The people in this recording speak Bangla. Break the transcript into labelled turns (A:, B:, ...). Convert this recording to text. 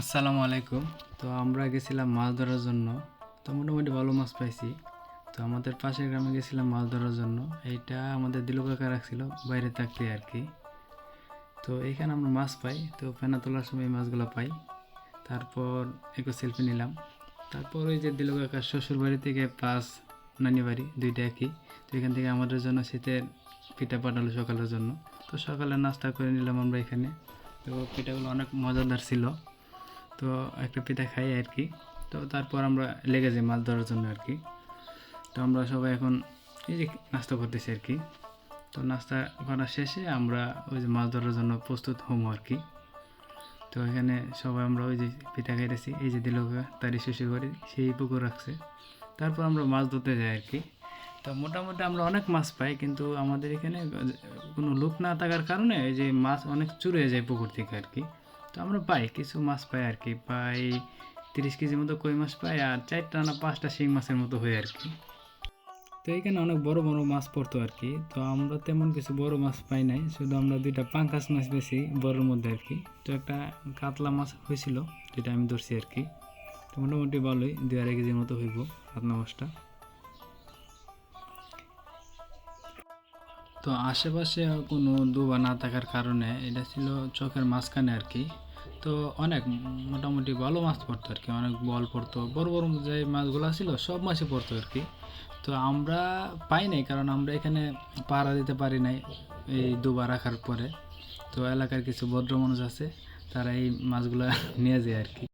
A: আসসালামু আলাইকুম। তো আমরা গেছিলাম মাছ ধরার জন্য। তো মোটামুটি ভালো মাছ পাইছি। তো আমাদের পাশের গ্রামে গেছিলাম মাছ ধরার জন্য। এইটা আমাদের দিলু কাকা রাখছিল, বাইরে থাকতে আর কি। তো এইখানে আমরা মাছ পাই। তো ফেনা তোলার সময় মাছগুলো পাই। তারপর একটু সেলফি নিলাম। তারপর ওই যে দিলু কাকার শ্বশুর বাড়ি থেকে প্লাস নানি বাড়ি, দুইটা একই। তো এখান থেকে আমাদের জন্য শীতের পিঠা পাঠালো সকালের জন্য। তো সকালে নাস্তা করে নিলাম আমরা এখানে। তো পিঠাগুলো অনেক মজাদার ছিল। তো একটা পিঠা খাই আর কি। তো তারপর আমরা লেগে যাই মাছ ধরার জন্য আর কি। তো আমরা সবাই এখন এই যে নাস্তা করতেছি আর কি। তো নাস্তা করার শেষে আমরা ওই যে মাছ ধরার জন্য প্রস্তুত হব আর কি। তো এখানে সবাই আমরা ওই যে পিঠা খাইতেছি, এই যে দিল তারই শেষে করে সেই পুকুর রাখছে। তারপর আমরা মাছ ধরতে যাই আর কি। তো মোটামুটি আমরা অনেক মাছ পাই, কিন্তু আমাদের এখানে কোনো লোক না থাকার কারণে এই যে মাছ অনেক চুরে যায় পুকুর থেকে আর কি। তো আমরা পাই কিছু মাছ পাই আর কি পাই তিরিশ কেজির মতো কই মাছ পাই আর চারটা না পাঁচটা শিং মাছের মতো হয় আর কি তো এখানে অনেক বড় বড় মাছ পড়তো আর কি তো আমরা তেমন কিছু বড় মাছ পাই নাই শুধু আমরা দুইটা পাঙ্কাস মাছ পেয়েছি বড়োর মধ্যে আর কি তো একটা কাতলা মাছ হয়েছিল যেটা আমি ধরছি আর কি তো মোটামুটি ভালোই দুই আড়াই কেজির মতো হইব কাতলা মাছটা তো আশেপাশে কোনো ডুবা না থাকার কারণে এটা ছিল চোখের মাঝখানে আর কি। তো অনেক মোটামুটি ভালো মাছ পড়তো আর কি, অনেক বল পড়তো। বড় বড় যে মাছগুলো ছিল সব মাছই পড়তো আর কি। তো আমরা পাই নাই কারণ আমরা এখানে পাড়া দিতে পারি নাই এই ডুবা রাখার পরে। তো এলাকার কিছু ভদ্র মানুষ আছে, তারা এই মাছগুলো নিয়ে যায় আর কি।